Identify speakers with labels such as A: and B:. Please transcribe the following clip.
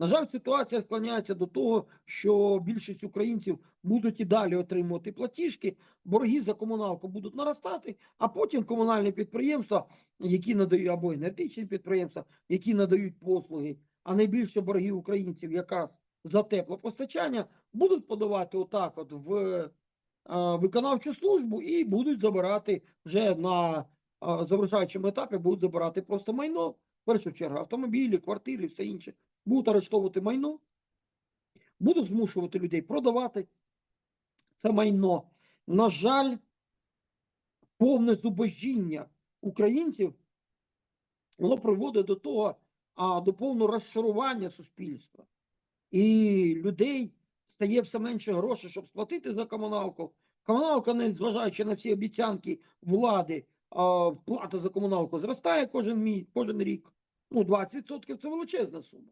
A: На жаль, ситуація склоняється до того, що більшість українців будуть і далі отримувати платіжки, борги за комуналку будуть наростати, а потім комунальні підприємства, які надають або енергетичні підприємства, які надають послуги, а найбільше борги українців якраз за теплопостачання, будуть подавати отак, от в виконавчу службу і будуть забирати вже на завершаючому етапі, будуть забирати просто майно, в першу чергу автомобілі, квартири, все інше будуть арештовувати майно, будуть змушувати людей продавати це майно. На жаль, повне зубожіння українців воно приводить до того, а, до повного розчарування суспільства. І людей стає все менше грошей, щоб сплатити за комуналку. Комуналка, не зважаючи на всі обіцянки влади, плата за комуналку зростає кожен кожен рік. Ну, 20% це величезна сума.